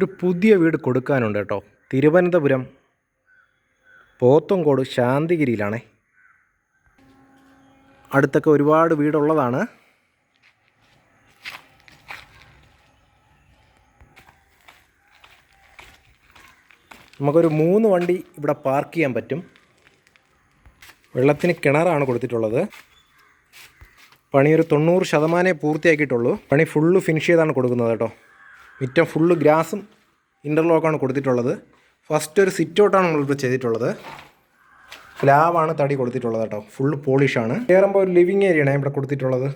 ഒരു പുതിയ വീട് കൊടുക്കാനുണ്ട് കേട്ടോ. തിരുവനന്തപുരം പോത്തങ്കോട് ശാന്തിഗിരിയിലാണേ. അടുത്തൊക്കെ ഒരുപാട് വീടുള്ളതാണ്. നമുക്കൊരു മൂന്ന് വണ്ടി ഇവിടെ പാർക്ക് ചെയ്യാൻ പറ്റും. വെള്ളത്തിന് കിണറാണ് കൊടുത്തിട്ടുള്ളത്. പണി ഒരു തൊണ്ണൂറ് ശതമാനമേ പൂർത്തിയാക്കിയിട്ടുള്ളൂ. പണി ഫുള്ള് ഫിനിഷ് ചെയ്താണ് കൊടുക്കുന്നത് കേട്ടോ. മിറ്റം ഫുള്ള് ഗ്രാസും ഇന്റർലോക്കാണ് കൊടുത്തിട്ടുള്ളത്. ഫസ്റ്റ് ഒരു സിറ്റ് ഔട്ടാണ് നമ്മളിപ്പോൾ ചെയ്തിട്ടുള്ളത്. സ്ലാബാണ് തടി കൊടുത്തിട്ടുള്ളത് കേട്ടോ. ഫുള്ള് പോളിഷാണ് കയറുമ്പോൾ ഒരു ലിവിങ് ഏരിയയാണ് ഇവിടെ കൊടുത്തിട്ടുള്ളത്.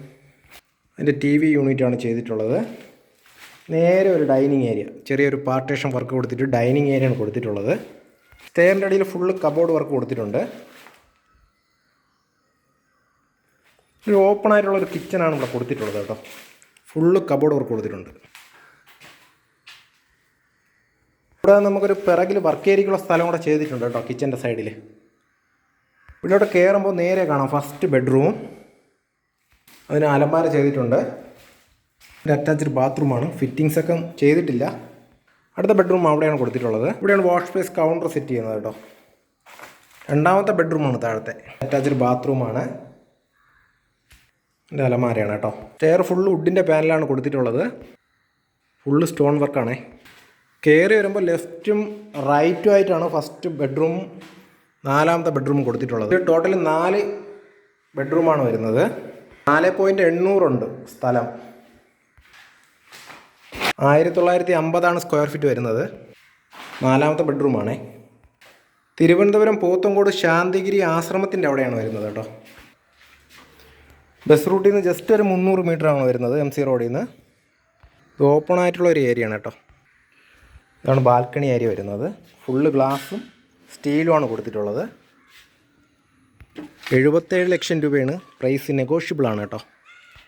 അതിന്റെ ടി വി യൂണിറ്റാണ് ചെയ്തിട്ടുള്ളത്. നേരെ ഒരു ഡൈനിങ് ഏരിയ ചെറിയൊരു പാർട്ടേഷൻ വർക്ക് കൊടുത്തിട്ട് ഡൈനിങ് ഏരിയയാണ് കൊടുത്തിട്ടുള്ളത്. സ്റ്റെയറിന്റെ അടിയിൽ ഫുള്ള് കബോർഡ് വർക്ക് കൊടുത്തിട്ടുണ്ട്. ഒരു ഓപ്പൺ ആയിട്ടുള്ള ഒരു കിച്ചണാണ് ഇവിടെ കൊടുത്തിട്ടുള്ളത് കേട്ടോ. ഫുള്ള് കബോർഡ് വർക്ക് കൊടുത്തിട്ടുണ്ട്. ഇവിടെ നമുക്കൊരു പിറകിൽ വർക്ക് ഏരിയയ്ക്കുള്ള സ്ഥലം കൂടെ ചെയ്തിട്ടുണ്ട് കേട്ടോ കിച്ചന്റെ സൈഡിൽ ഇവിടോട്ട് കയറുമ്പോൾ നേരെ കാണാം ഫസ്റ്റ് ബെഡ്റൂം അതിന് അലമാര ചെയ്തിട്ടുണ്ട്. ഒരു അറ്റാച്ച്ഡ് ബാത്റൂമാണ് ഫിറ്റിങ്സ് ഒക്കെ ചെയ്തിട്ടില്ല. അടുത്ത ബെഡ്റൂം അവിടെയാണ് കൊടുത്തിട്ടുള്ളത്. ഇവിടെയാണ് വാഷ് സ്പേസ് കൗണ്ടർ സെറ്റ് ചെയ്യുന്നത് കേട്ടോ. രണ്ടാമത്തെ ബെഡ്റൂമാണ് താഴത്തെ. അറ്റാച്ച്ഡ് ബാത്റൂമാണ് എന്റെ അലമാരയാണ് കേട്ടോ. സ്റ്റെയർ ഫുള്ള് വുഡിന്റെ പാനലാണ് കൊടുത്തിട്ടുള്ളത്. ഫുള്ള് സ്റ്റോൺ വർക്കാണേ കയറി വരുമ്പോൾ ലെഫ്റ്റും റൈറ്റും ആയിട്ടാണ് ഫസ്റ്റ് ബെഡ്റൂം നാലാമത്തെ ബെഡ്റൂം കൊടുത്തിട്ടുള്ളത്. ടോട്ടൽ നാല് ബെഡ്റൂമാണ് വരുന്നത്. നാല് പോയിന്റ് എണ്ണൂറുണ്ട് സ്ഥലം. ആയിരത്തി തൊള്ളായിരത്തി അമ്പതാണ് സ്ക്വയർ ഫീറ്റ് വരുന്നത്. നാലാമത്തെ ബെഡ്റൂമാണേ. തിരുവനന്തപുരം പോത്തങ്കോട് ശാന്തിഗിരി ആശ്രമത്തിന്റെ അവിടെയാണ് വരുന്നത് കേട്ടോ. ബസ് റൂട്ടിൽ നിന്ന് ജസ്റ്റ് ഒരു മുന്നൂറ് ആണ് വരുന്നത് എം സി റോഡിൽ നിന്ന് ഇത് ഓപ്പൺ ആയിട്ടുള്ള ഒരു ഏരിയയാണ് കേട്ടോ. ഇതാണ് ബാൽക്കണി ഏരിയ വരുന്നത്. ഫുള്ള് ഗ്ലാസും സ്റ്റീലുമാണ് കൊടുത്തിട്ടുള്ളത്. എഴുപത്തേഴ് ലക്ഷം രൂപയാണ് പ്രൈസ് നെഗോഷ്യബിൾ ആണ് കേട്ടോ.